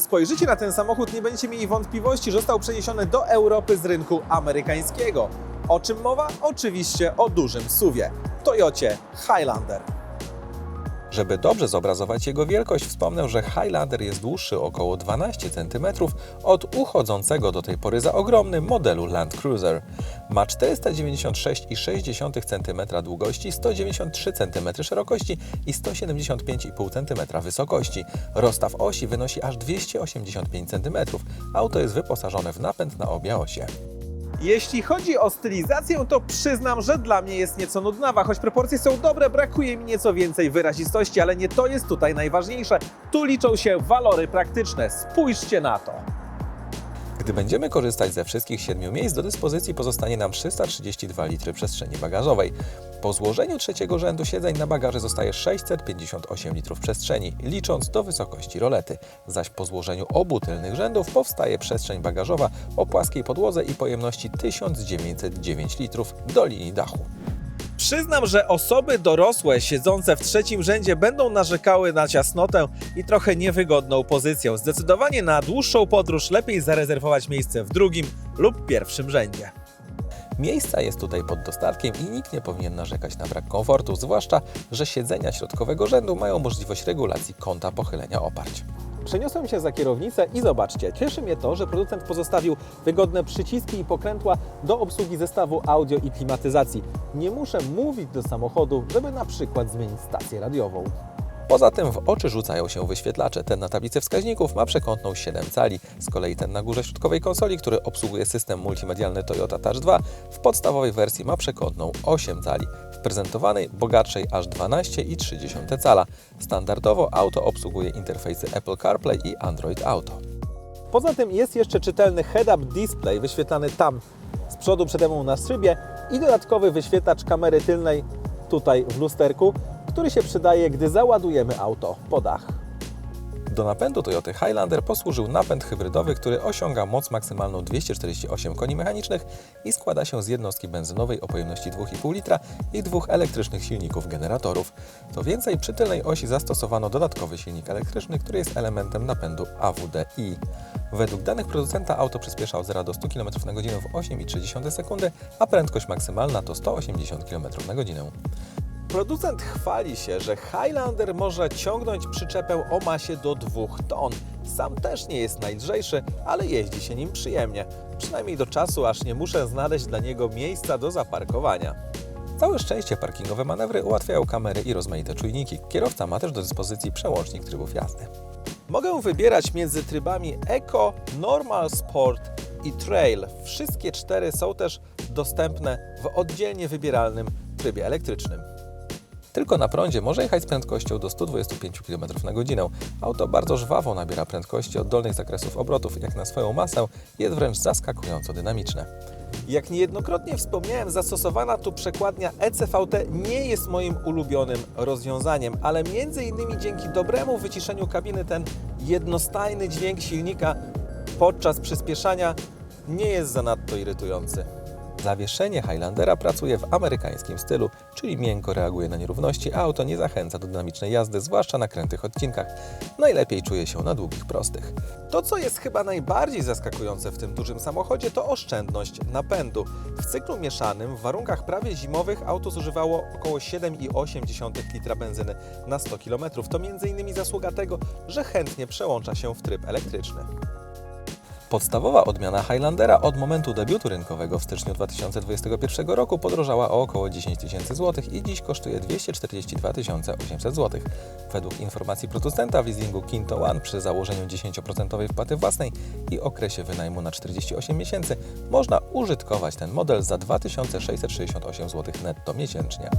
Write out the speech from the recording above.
spojrzycie na ten samochód, nie będziecie mieli wątpliwości, że został przeniesiony do Europy z rynku amerykańskiego. O czym mowa? Oczywiście o dużym suwie. Toyocie Highlander. Żeby dobrze zobrazować jego wielkość, wspomnę, że Highlander jest dłuższy około 12 cm od uchodzącego do tej pory za ogromny modelu Land Cruiser. Ma 496,6 cm długości, 193 cm szerokości i 175,5 cm wysokości. Rozstaw osi wynosi aż 285 cm. Auto jest wyposażone w napęd na obie osie. Jeśli chodzi o stylizację, to przyznam, że dla mnie jest nieco nudnawa. Choć proporcje są dobre, brakuje mi nieco więcej wyrazistości, ale nie to jest tutaj najważniejsze. Tu liczą się walory praktyczne. Spójrzcie na to. Gdy będziemy korzystać ze wszystkich siedmiu miejsc, do dyspozycji pozostanie nam 332 litry przestrzeni bagażowej. Po złożeniu trzeciego rzędu siedzeń na bagaży zostaje 658 litrów przestrzeni, licząc do wysokości rolety. Zaś po złożeniu obu tylnych rzędów powstaje przestrzeń bagażowa o płaskiej podłodze i pojemności 1909 litrów do linii dachu. Przyznam, że osoby dorosłe siedzące w trzecim rzędzie będą narzekały na ciasnotę i trochę niewygodną pozycję. Zdecydowanie na dłuższą podróż lepiej zarezerwować miejsce w drugim lub pierwszym rzędzie. Miejsca jest tutaj pod dostatkiem i nikt nie powinien narzekać na brak komfortu, zwłaszcza, że siedzenia środkowego rzędu mają możliwość regulacji kąta pochylenia oparć. Przeniosłem się za kierownicę i zobaczcie, cieszy mnie to, że producent pozostawił wygodne przyciski i pokrętła do obsługi zestawu audio i klimatyzacji. Nie muszę mówić do samochodu, żeby na przykład zmienić stację radiową. Poza tym w oczy rzucają się wyświetlacze. Ten na tablicy wskaźników ma przekątną 7 cali. Z kolei ten na górze środkowej konsoli, który obsługuje system multimedialny Toyota Touch 2, w podstawowej wersji ma przekątną 8 cali. W prezentowanej, bogatszej aż 12,3 cala. Standardowo auto obsługuje interfejsy Apple CarPlay i Android Auto. Poza tym jest jeszcze czytelny head-up display wyświetlany tam z przodu przede mną na szybie i dodatkowy wyświetlacz kamery tylnej tutaj w lusterku, który się przydaje, gdy załadujemy auto po dach. Do napędu Toyota Highlander posłużył napęd hybrydowy, który osiąga moc maksymalną 248 koni mechanicznych i składa się z jednostki benzynowej o pojemności 2,5 litra i dwóch elektrycznych silników generatorów. To więcej, przy tylnej osi zastosowano dodatkowy silnik elektryczny, który jest elementem napędu AWD-i. Według danych producenta auto przyspiesza od 0 do 100 km na godzinę w 8,3 sekundy, a prędkość maksymalna to 180 km na godzinę. Producent chwali się, że Highlander może ciągnąć przyczepę o masie do 2 ton. Sam też nie jest najlżejszy, ale jeździ się nim przyjemnie. Przynajmniej do czasu, aż nie muszę znaleźć dla niego miejsca do zaparkowania. Całe szczęście parkingowe manewry ułatwiają kamery i rozmaite czujniki. Kierowca ma też do dyspozycji przełącznik trybów jazdy. Mogę wybierać między trybami Eco, Normal Sport i Trail. Wszystkie cztery są też dostępne w oddzielnie wybieralnym trybie elektrycznym. Tylko na prądzie może jechać z prędkością do 125 km na godzinę. Auto bardzo żwawo nabiera prędkości od dolnych zakresów obrotów, jak na swoją masę jest wręcz zaskakująco dynamiczne. Jak niejednokrotnie wspomniałem, zastosowana tu przekładnia ECVT nie jest moim ulubionym rozwiązaniem, ale między innymi dzięki dobremu wyciszeniu kabiny ten jednostajny dźwięk silnika podczas przyspieszania nie jest zanadto irytujący. Zawieszenie Highlandera pracuje w amerykańskim stylu, czyli miękko reaguje na nierówności, a auto nie zachęca do dynamicznej jazdy, zwłaszcza na krętych odcinkach. Najlepiej czuje się na długich prostych. To, co jest chyba najbardziej zaskakujące w tym dużym samochodzie, to oszczędność napędu. W cyklu mieszanym w warunkach prawie zimowych auto zużywało około 7,8 litra benzyny na 100 km. To m.in. zasługa tego, że chętnie przełącza się w tryb elektryczny. Podstawowa odmiana Highlandera od momentu debiutu rynkowego w styczniu 2021 roku podrożała o około 10 tysięcy złotych i dziś kosztuje 242 800 zł. Według informacji producenta w leasingu Kinto One przy założeniu 10% wpłaty własnej i okresie wynajmu na 48 miesięcy można użytkować ten model za 2668 zł netto miesięcznie.